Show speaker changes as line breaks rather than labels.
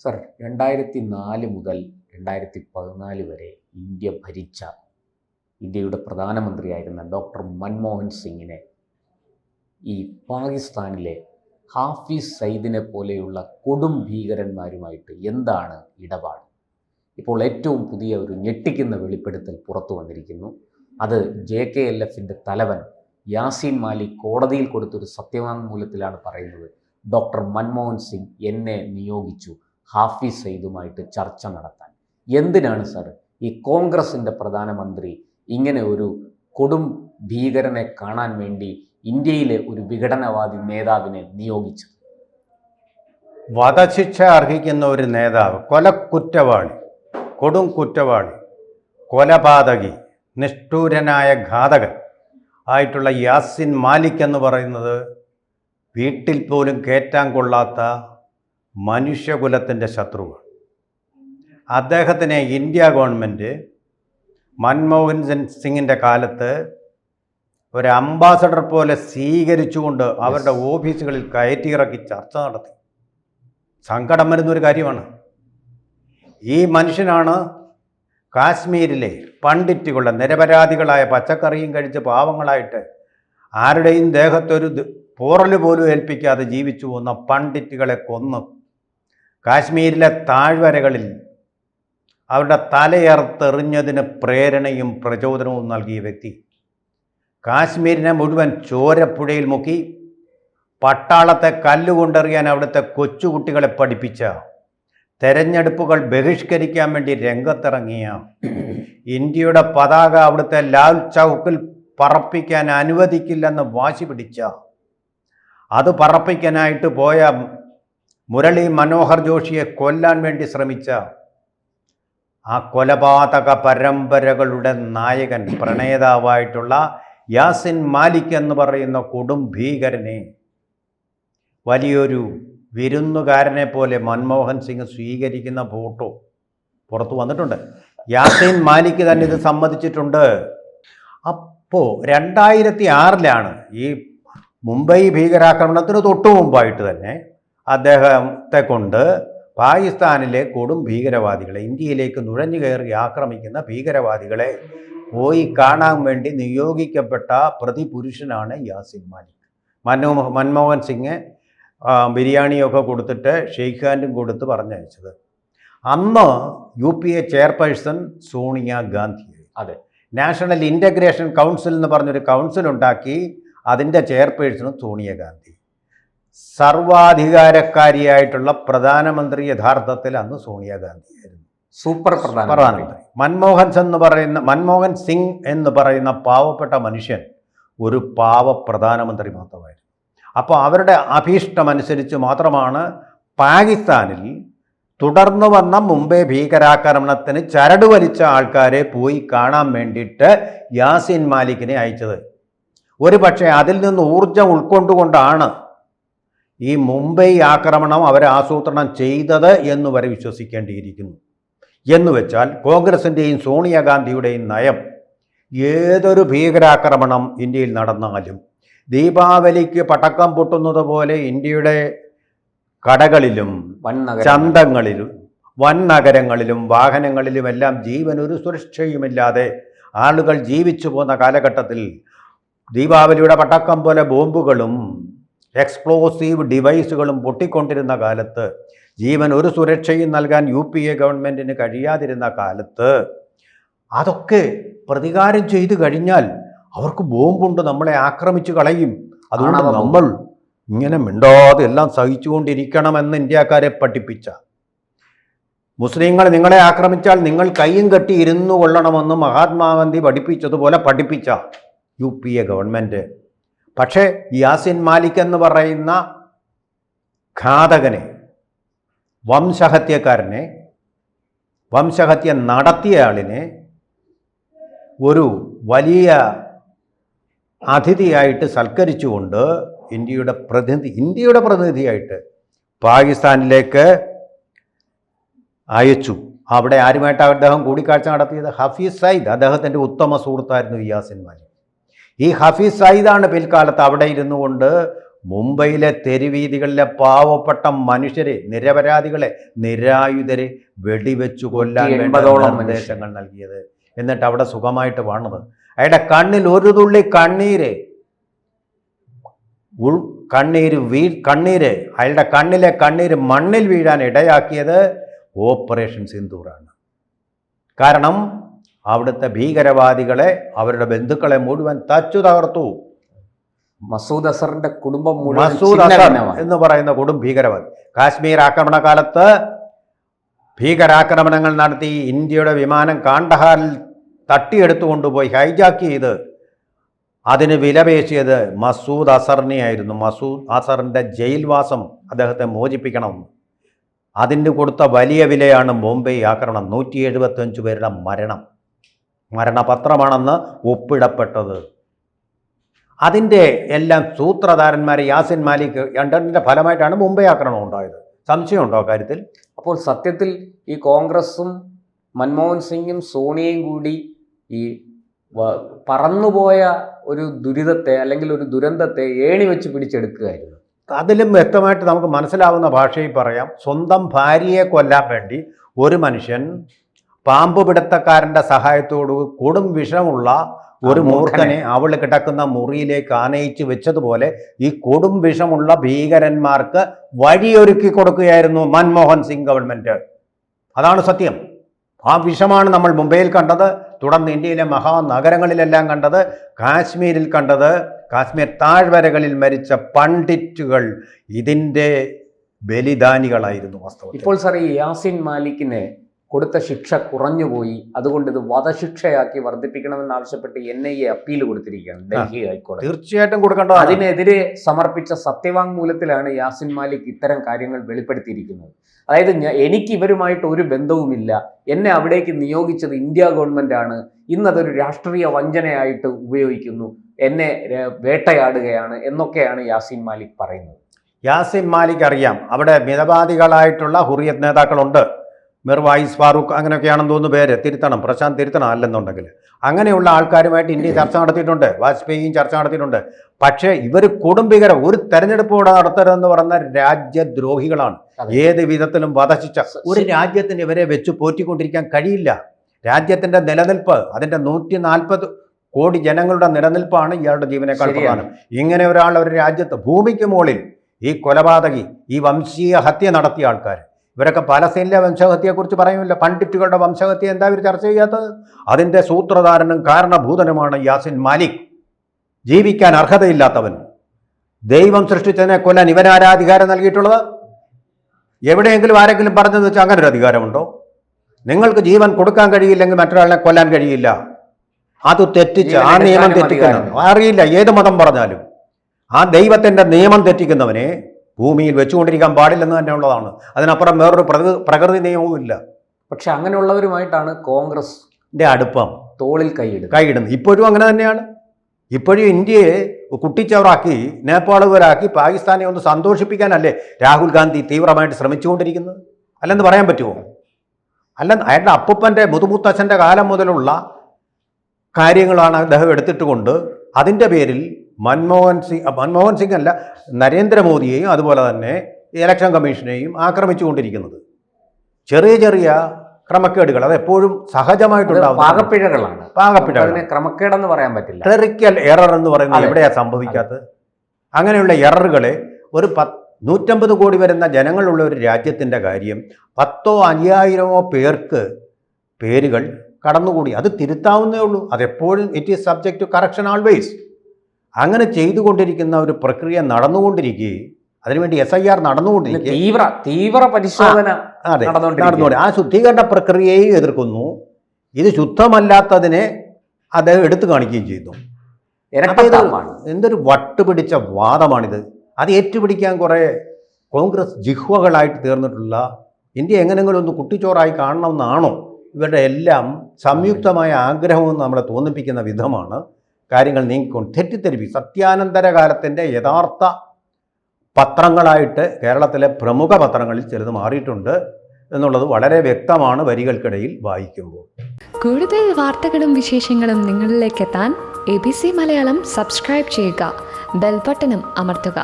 Sir രണ്ടായിരത്തി നാല് മുതൽ രണ്ടായിരത്തി പതിനാല് വരെ ഇന്ത്യ ഭരിച്ച ഇന്ത്യയുടെ പ്രധാനമന്ത്രിയായിരുന്ന ഡോക്ടർ മൻമോഹൻ സിംഗിനെ ഈ പാകിസ്ഥാനിലെ ഹാഫിസ് സൈദിനെ പോലെയുള്ള കൊടും ഭീകരന്മാരുമായിട്ട് എന്താണ് ഇടപാട്? ഇപ്പോൾ ഏറ്റവും പുതിയ ഒരു ഞെട്ടിക്കുന്ന വെളിപ്പെടുത്തൽ പുറത്തു വന്നിരിക്കുന്നു. അത് ജെ കെ എൽ എഫിന്റെ തലവൻ യാസീൻ മാലിക് കോടതിയിൽ കൊടുത്തൊരു സത്യവാങ്മൂലത്തിലാണ് പറയുന്നത്. ഡോക്ടർ മൻമോഹൻ സിംഗ് എന്നെ നിയോഗിച്ചു. ഹാഫിസ് സയ്യിദുമായിട്ട് ചർച്ച നടത്താൻ. എന്തിനാണ് സാർ ഈ കോൺഗ്രസിന്റെ പ്രധാനമന്ത്രി ഇങ്ങനെ ഒരു കൊടും ഭീകരനെ കാണാൻ വേണ്ടി ഇന്ത്യയിലെ ഒരു വിഘടനവാദി നേതാവിനെ നിയോഗിച്ചത്?
വധശിക്ഷ അർഹിക്കുന്ന ഒരു നേതാവ് കൊലക്കുറ്റവാളി കൊടും കുറ്റവാളി കൊലപാതകി നിഷ്ഠൂരനായ ഘാതകൻ ആയിട്ടുള്ള യാസിൻ മാലിക് എന്ന് പറയുന്നത് വീട്ടിൽ പോലും കയറ്റാൻ കൊള്ളാത്ത മനുഷ്യകുലത്തിന്റെ ശത്രുവാണ് അദ്ദേഹത്തിനെ ഇന്ത്യ ഗവൺമെന്റ് മൻമോഹൻ സിംഗ് സിംഗിന്റെ കാലത്ത് ഒരു അംബാസഡർ പോലെ സ്വീകരിച്ചുകൊണ്ട് അവരുടെ ഓഫീസുകളിൽ കയറ്റിയിറക്കി ചർച്ച നടത്തി. സങ്കടം വരുന്നൊരു കാര്യമാണ്. ഈ മനുഷ്യനാണ് കാശ്മീരിലെ പണ്ഡിറ്റുകളുടെ നിരപരാധികളായ പച്ചക്കറിയും കഴിച്ച് പാവങ്ങളായിട്ട് ആരുടെയും ദേഹത്തൊരു പോറൽ പോലും ഏൽപ്പിക്കാതെ ജീവിച്ചു പോകുന്ന പണ്ഡിറ്റുകളെ കൊന്ന് കാശ്മീരിലെ താഴ്വരകളിൽ അവരുടെ തലയർത്തെറിഞ്ഞതിന് പ്രേരണയും പ്രചോദനവും നൽകിയ വ്യക്തി. കാശ്മീരിനെ മുഴുവൻ ചോരപ്പുഴയിൽ മുക്കി പട്ടാളത്തെ കല്ലുകൊണ്ടെറിയാൻ അവിടുത്തെ കൊച്ചുകുട്ടികളെ പഠിപ്പിച്ച തെരഞ്ഞെടുപ്പുകൾ ബഹിഷ്കരിക്കാൻ വേണ്ടി രംഗത്തിറങ്ങിയ ഇന്ത്യയുടെ പതാക അവിടുത്തെ ലാൽ ചൗക്കിൽ പറപ്പിക്കാൻ അനുവദിക്കില്ലെന്ന് വാശി പിടിച്ച. അത് പറപ്പിക്കാനായിട്ട് പോയ മുരളി മനോഹർ ജോഷിയെ കൊല്ലാൻ വേണ്ടി ശ്രമിച്ച ആ കൊലപാതക പരമ്പരകളുടെ നായകൻ പ്രണേതാവായിട്ടുള്ള യാസിൻ മാലിക് എന്ന് പറയുന്ന കൊടും ഭീകരനെ വലിയൊരു വിരുന്നുകാരനെ പോലെ മൻമോഹൻ സിംഗ് സ്വീകരിക്കുന്ന ഫോട്ടോ പുറത്തു വന്നിട്ടുണ്ട്. യാസിൻ മാലിക് തന്നെ ഇത് സമ്മതിച്ചിട്ടുണ്ട്. അപ്പോൾ രണ്ടായിരത്തി ആറിലാണ് ഈ മുംബൈ ഭീകരാക്രമണത്തിന് തൊട്ടു മുമ്പായിട്ട് തന്നെ അദ്ദേഹത്തെ കൊണ്ട് പാകിസ്ഥാനിലെ കൊടും ഭീകരവാദികളെ ഇന്ത്യയിലേക്ക് നുഴഞ്ഞു കയറി ആക്രമിക്കുന്ന ഭീകരവാദികളെ പോയി കാണാൻ വേണ്ടി നിയോഗിക്കപ്പെട്ട പ്രതിപുരുഷനാണ് യാസിൻ മാലിക്. മൻമോ മൻമോഹൻ സിംഗ് ബിരിയാണിയൊക്കെ കൊടുത്തിട്ട് ഷെയ്ഖ് ഹാൻഡും കൊടുത്ത് പറഞ്ഞയച്ചത്. അന്ന് U P A chairperson Sonia Gandhi
അതെ.
നാഷണൽ ഇന്റഗ്രേഷൻ കൗൺസിൽ എന്ന് പറഞ്ഞൊരു കൗൺസിൽ ഉണ്ടാക്കി അതിന്റെ ചെയർപേഴ്സണും സോണിയാഗാന്ധി സർവാധികാരക്കാരിയായിട്ടുള്ള പ്രധാനമന്ത്രി യഥാർത്ഥത്തിൽ അന്ന് സോണിയാഗാന്ധിയായിരുന്നു
സൂപ്പർ പ്രധാനമന്ത്രി.
മൻമോഹൻ എന്ന് പറയുന്ന മൻമോഹൻ സിംഗ് എന്ന് പറയുന്ന പാവപ്പെട്ട മനുഷ്യൻ ഒരു പാവ പ്രധാനമന്ത്രി മാത്രമായിരുന്നു. അപ്പോൾ അവരുടെ അഭീഷ്ടമനുസരിച്ച് മാത്രമാണ് പാകിസ്ഥാനിൽ തുടർന്നു വന്ന മുംബൈ ഭീകരാക്രമണത്തിന് ചരട് വലിച്ച ആൾക്കാരെ പോയി കാണാൻ വേണ്ടിയിട്ട് യാസിൻ മാലിക്കിനെ അയച്ചത്. ഒരു പക്ഷേ അതിൽ നിന്ന് ഊർജം ഉൾക്കൊണ്ടുകൊണ്ടാണ് ഈ മുംബൈ ആക്രമണം അവർ ആസൂത്രണം ചെയ്തത് എന്ന് വരെ വിശ്വസിക്കേണ്ടിയിരിക്കുന്നു. എന്ന് വെച്ചാൽ കോൺഗ്രസിന്റെയും സോണിയാഗാന്ധിയുടെയും നയം ഏതൊരു ഭീകരാക്രമണം ഇന്ത്യയിൽ നടന്നാലും ദീപാവലിക്ക് പടക്കം പൊട്ടുന്നത് പോലെ ഇന്ത്യയുടെ കടകളിലും ചന്തങ്ങളിലും വൻ നഗരങ്ങളിലും വാഹനങ്ങളിലുമെല്ലാം ജീവൻ ഒരു സുരക്ഷയുമില്ലാതെ ആളുകൾ ജീവിച്ചു പോന്ന കാലഘട്ടത്തിൽ ദീപാവലിയുടെ പടക്കം പോലെ ബോംബുകളും എക്സ്പ്ലോസീവ് ഡിവൈസുകളും പൊട്ടിക്കൊണ്ടിരുന്ന കാലത്ത് ജീവൻ ഒരു സുരക്ഷയും നൽകാൻ യു പി എ ഗവൺമെന്റിന് കഴിയാതിരുന്ന കാലത്ത് അതൊക്കെ പ്രതികാരം ചെയ്തു കഴിഞ്ഞാൽ അവർക്ക് ബോംബുണ്ട് നമ്മളെ ആക്രമിച്ചു കളയും. അതുകൊണ്ട് നമ്മൾ ഇങ്ങനെ മിണ്ടാതെ എല്ലാം സഹിച്ചുകൊണ്ടിരിക്കണമെന്ന് ഇന്ത്യക്കാരെ പഠിപ്പിച്ച. മുസ്ലിങ്ങൾ നിങ്ങളെ ആക്രമിച്ചാൽ നിങ്ങൾ കൈയും കെട്ടി ഇരുന്നു കൊള്ളണമെന്ന് മഹാത്മാഗാന്ധി പഠിപ്പിച്ചതുപോലെ പഠിപ്പിച്ച യു പി എ ഗവൺമെന്റ് പക്ഷേ യാസിൻ മാലിക് എന്ന് പറയുന്ന ഘാതകനെ വംശഹത്യക്കാരനെ വംശഹത്യ നടത്തിയ ആളിനെ ഒരു വലിയ അതിഥിയായിട്ട് സൽക്കരിച്ചുകൊണ്ട് ഇന്ത്യയുടെ പ്രതിനിധി ഇന്ത്യയുടെ പ്രതിനിധിയായിട്ട് പാകിസ്ഥാനിലേക്ക് അയച്ചു. അവിടെ ആരുമായിട്ട് അദ്ദേഹം കൂടിക്കാഴ്ച നടത്തിയത്? ഹഫീസ് സയ്ദ് അദ്ദേഹത്തിന്റെ ഉത്തമ സുഹൃത്തായിരുന്നു യാസിൻ മാലിക്. ഈ ഹഫീസ് സയ്യിദാണ് പിൽക്കാലത്ത് അവിടെ ഇരുന്നു കൊണ്ട് മുംബൈയിലെ തെരുവീതികളിലെ പാവപ്പെട്ട മനുഷ്യരെ നിരപരാധികളെ നിരായുധരെ വെടിവെച്ചു കൊല്ലാൻ
വേണ്ടതോളം
നിർദ്ദേശങ്ങൾ നൽകിയത്. എന്നിട്ട് അവിടെ സുഖമായിട്ട് വാണത്. അയാളുടെ കണ്ണിൽ ഒരു തുള്ളി കണ്ണീര് ഉൾ കണ്ണീര് വീ കണ്ണീര് അയാളുടെ കണ്ണിലെ കണ്ണീര് മണ്ണിൽ വീഴാൻ ഇടയാക്കിയത് ഓപ്പറേഷൻ സിന്ദൂറാണ്. കാരണം അവിടുത്തെ ഭീകരവാദികളെ അവരുടെ ബന്ധുക്കളെ മുഴുവൻ തച്ചു തകർത്തു.
മസൂദ് അസറിന്റെ കുടുംബം
മസൂദ് അസർ എന്ന് പറയുന്ന കുടും ഭീകരവാദി. കാശ്മീർ ആക്രമണ കാലത്ത് ഭീകരാക്രമണങ്ങൾ നടത്തി ഇന്ത്യയുടെ വിമാനം കാണ്ടഹാറിൽ തട്ടിയെടുത്തു കൊണ്ടുപോയി ഹൈജാക്ക് ചെയ്ത് അതിന് വിലപേശിയത് മസൂദ് അസറിനെയായിരുന്നു. മസൂദ് അസറിന്റെ ജയിൽവാസം അദ്ദേഹത്തെ മോചിപ്പിക്കണം. അതിന് കൊടുത്ത വലിയ വിലയാണ് ബോംബെ ആക്രമണം. നൂറ്റി എഴുപത്തഞ്ച് പേരുടെ മരണം. മരണപത്രമാണെന്ന് ഒപ്പിടപ്പെട്ടത്. അതിന്റെ എല്ലാം സൂത്രധാരന്മാർ യാസിൻ മാലിക് രണ്ടിന്റെ ഫലമായിട്ടാണ് മുംബൈ ആക്രമണം ഉണ്ടായത്. സംശയമുണ്ടോ കാര്യത്തിൽ
അപ്പോൾ സത്യത്തിൽ ഈ കോൺഗ്രസും മൻമോഹൻ സിംഗും സോണിയയും കൂടി ഈ പറന്നുപോയ ഒരു ദുരിതത്തെ അല്ലെങ്കിൽ ഒരു ദുരന്തത്തെ ഏണി വെച്ച് പിടിച്ചെടുക്കുകയായിരുന്നു.
അതിലും വ്യക്തമായിട്ട് നമുക്ക് മനസ്സിലാവുന്ന ഭാഷയിൽ പറയാം. സ്വന്തം ഭാര്യയെ കൊല്ലാൻ വേണ്ടി ഒരു മനുഷ്യൻ പാമ്പ് പിടുത്തക്കാരന്റെ സഹായത്തോട് കൊടും വിഷമുള്ള ഒരു
മൂർഖനെ.
മൂർഖനെ അവൾ കിടക്കുന്ന മുറിയിലേക്ക് ആനയിച്ച് വെച്ചതുപോലെ ഈ കൊടും വിഷമുള്ള ഭീകരന്മാർക്ക് വഴിയൊരുക്കി കൊടുക്കുകയായിരുന്നു മൻമോഹൻ സിംഗ് ഗവൺമെന്റ്. അതാണ് സത്യം. ആ വിഷമാണ് നമ്മൾ മുംബൈയിൽ കണ്ടത് തുടർന്ന് ഇന്ത്യയിലെ മഹാനഗരങ്ങളിലെല്ലാം കണ്ടത് കാശ്മീരിൽ കണ്ടത് കാശ്മീർ താഴ്വരകളിൽ മരിച്ച പണ്ഡിറ്റുകൾ. ഇതിന്റെ ബലിദാനികളായിരുന്നു വാസ്തവം
ഇപ്പോൾ സാർ ഈ യാസിൻ മാലിക്കിന് കൊടുത്ത ശിക്ഷ കുറഞ്ഞുപോയി അതുകൊണ്ട് ഇത് വധശിക്ഷയാക്കി വർദ്ധിപ്പിക്കണമെന്ന് ആവശ്യപ്പെട്ട് എൻ ഐ എ അപ്പീൽ കൊടുത്തിരിക്കുകയാണ് ഡൽഹി ഹൈക്കോടതി.
തീർച്ചയായിട്ടും കൊടുക്കേണ്ട
അതിനെതിരെ സമർപ്പിച്ച സത്യവാങ്മൂലത്തിലാണ് യാസിൻ മാലിക് ഇത്തരം കാര്യങ്ങൾ വെളിപ്പെടുത്തിയിരിക്കുന്നത്. അതായത് എനിക്ക് ഇവരുമായിട്ട് ഒരു ബന്ധവുമില്ല. എന്നെ അവിടേക്ക് നിയോഗിച്ചത് ഇന്ത്യ ഗവൺമെന്റ് ആണ്. ഇന്നതൊരു രാഷ്ട്രീയ വഞ്ചനയായിട്ട് ഉപയോഗിക്കുന്നു. എന്നെ വേട്ടയാടുകയാണ് എന്നൊക്കെയാണ് യാസിൻ മാലിക് പറയുന്നത്.
യാസിൻ മാലിക് അറിയാം. അവിടെ മിതവാദികളായിട്ടുള്ള ഹുറിയത്ത് നേതാക്കളുണ്ട്. മിർവായിസ് ഫാറൂഖ് അങ്ങനെയൊക്കെയാണെന്ന് തോന്നുന്നു പേര്. തിരുത്തണം. പ്രശാന്ത് തിരുത്തണം അല്ലെന്നുണ്ടെങ്കിൽ. അങ്ങനെയുള്ള ആൾക്കാരുമായിട്ട് ഇന്ത്യ ചർച്ച നടത്തിയിട്ടുണ്ട്. വാജ്പേയിയും ചർച്ച നടത്തിയിട്ടുണ്ട്. പക്ഷേ ഇവർ കുടുംബികര ഒരു തെരഞ്ഞെടുപ്പ് കൂടെ നടത്തരുതെന്ന് പറഞ്ഞ രാജ്യദ്രോഹികളാണ്. ഏത് വിധത്തിലും വധശിച്ച ഒരു രാജ്യത്തിന് ഇവരെ വെച്ച് പോറ്റിക്കൊണ്ടിരിക്കാൻ കഴിയില്ല. രാജ്യത്തിന്റെ നിലനിൽപ്പ് അതിന്റെ നൂറ്റി നാൽപ്പത് കോടി ജനങ്ങളുടെ നിലനിൽപ്പാണ് ഇയാളുടെ ജീവനേക്കാൾ. പ്രധാനം. ഇങ്ങനെ ഒരാൾ ഒരു രാജ്യത്ത് ഭൂമിക്ക് മുകളിൽ ഈ കൊലപാതകി ഈ വംശീയ ഹത്യ നടത്തിയ ആൾക്കാർ ഇവരൊക്കെ പാലസ്തീനിലെ വംശഹത്യയെക്കുറിച്ച് പറയുമില്ല പണ്ഡിറ്റുകളുടെ വംശഹത്യ എന്താ ഇവർ ചർച്ച ചെയ്യാത്തത്? അതിന്റെ സൂത്രധാരനും കാരണഭൂതനുമാണ് യാസിൻ മാലിക്. ജീവിക്കാൻ അർഹതയില്ലാത്തവൻ. ദൈവം സൃഷ്ടിച്ചതിനെ കൊല്ലാൻ ഇവനാരാ അധികാരം നൽകിയിട്ടുള്ളത്? എവിടെയെങ്കിലും ആരെങ്കിലും പറഞ്ഞെന്ന് വെച്ചാൽ അങ്ങനെ ഒരു അധികാരമുണ്ടോ? നിങ്ങൾക്ക് ജീവൻ കൊടുക്കാൻ കഴിയില്ലെങ്കിൽ മറ്റൊരാളിനെ കൊല്ലാൻ കഴിയില്ല. അത് തെറ്റിച്ച് ആ നിയമം
അധികാരമില്ല.
അറിയില്ല. ഏത് മതം പറഞ്ഞാലും. ആ ദൈവത്തിന്റെ നിയമം തെറ്റിക്കുന്നവനെ ഭൂമിയിൽ വെച്ചുകൊണ്ടിരിക്കാൻ പാടില്ലെന്ന് തന്നെ ഉള്ളതാണ്. അതിനപ്പുറം വേറൊരു പ്രകൃതി പ്രകൃതി നിയമവും ഇല്ല.
പക്ഷെ അങ്ങനെയുള്ളവരുമായിട്ടാണ് കോൺഗ്രസ്
എന്റെ അടുപ്പം
തോളിൽ കൈയിടുന്നത്.
കൈയിടുന്നത്. ഇപ്പോഴും അങ്ങനെ തന്നെയാണ്. ഇപ്പോഴും ഇന്ത്യയെ കുട്ടിച്ചവറാക്കി നേപ്പാളുകാരാക്കി പാകിസ്ഥാനെ ഒന്ന് സന്തോഷിപ്പിക്കാനല്ലേ രാഹുൽ ഗാന്ധി തീവ്രമായിട്ട് ശ്രമിച്ചുകൊണ്ടിരിക്കുന്നത്? അല്ലെന്ന് പറയാൻ പറ്റുമോ? അല്ല അയാളുടെ അപ്പൂപ്പന്റെ മുതുമുത്തച്ഛന്റെ കാലം മുതലുള്ള കാര്യങ്ങളാണ് അദ്ദേഹം എടുത്തിട്ട് കൊണ്ട് അതിന്റെ പേരിൽ മൻമോഹൻ സിംഗ് മൻമോഹൻ സിംഗ് അല്ല നരേന്ദ്രമോദിയെയും അതുപോലെ തന്നെ ഇലക്ഷൻ കമ്മീഷനെയും ആക്രമിച്ചുകൊണ്ടിരിക്കുന്നത്. ചെറിയ ചെറിയ ക്രമക്കേടുകൾ അത് എപ്പോഴും സഹജമായിട്ടുണ്ടാവും
പാകപ്പിഴകളാണ്.
പാകപ്പിഴകൾ
ക്രമക്കേടെന്ന് പറയാൻ പറ്റില്ല.
ക്ലറിക്കൽ എറർ എന്ന് പറയുന്നത്
എവിടെയാണ്
എവിടെയാ സംഭവിക്കാത്തത്? അങ്ങനെയുള്ള എററുകളെ ഒരു പത്ത് നൂറ്റമ്പത് കോടി വരുന്ന ജനങ്ങളുള്ള ഒരു രാജ്യത്തിന്റെ കാര്യം പത്തോ അയ്യായിരമോ പേർക്ക് പേരുകൾ കടന്നുകൂടി. അത് തിരുത്താവുന്നേ ഉള്ളൂ. അതെപ്പോഴും it is subject to correction always അങ്ങനെ ചെയ്തുകൊണ്ടിരിക്കുന്ന ഒരു പ്രക്രിയ നടന്നുകൊണ്ടിരിക്കെ അതിനുവേണ്ടി എസ് ഐ ആർ നടന്നുകൊണ്ടിരിക്കെ
തീവ്ര തീവ്ര പരിശോധന
അതെ
നടന്നുകൊണ്ടിരിക്കുകയാണ്.
നടന്നുകൊണ്ട് ആ ശുദ്ധീകരണ പ്രക്രിയയെ എതിർക്കുന്നു. ഇത് ശുദ്ധമല്ലാത്തതിനെ അദ്ദേഹം എടുത്തു കാണിക്കുകയും ചെയ്തു. എന്തൊരു വട്ടുപിടിച്ച വാദമാണിത്. അത് ഏറ്റുപിടിക്കാൻ കുറേ കോൺഗ്രസ് ജിഹ്വകളായിട്ട് തീർന്നിട്ടുള്ള ഇന്ത്യ എങ്ങനെങ്കിലും ഒന്ന് കുട്ടിച്ചോറായി കാണണമെന്നാണോ? ഇവരുടെ എല്ലാം സംയുക്തമായ ആഗ്രഹമെന്ന് നമ്മളെ തോന്നിപ്പിക്കുന്ന വിധമാണ്. കാര്യങ്ങൾ നീങ്ങിക്കൊണ്ട് തെറ്റിദ്ധരിപ്പി സത്യാനന്തര കാലത്തിന്റെ യഥാർത്ഥ പത്രങ്ങളായിട്ട് കേരളത്തിലെ പ്രമുഖ പത്രങ്ങളിൽ ചിലത് മാറിയിട്ടുണ്ട് എന്നുള്ളത് വളരെ വ്യക്തമാണ് വരികൾക്കിടയിൽ വായിക്കുമ്പോൾ.
കൂടുതൽ വാർത്തകളും വിശേഷങ്ങളും നിങ്ങളിലേക്ക് എത്താൻ A B C Malayalam subscribe ചെയ്യുക. ബെൽബട്ടനും അമർത്തുക.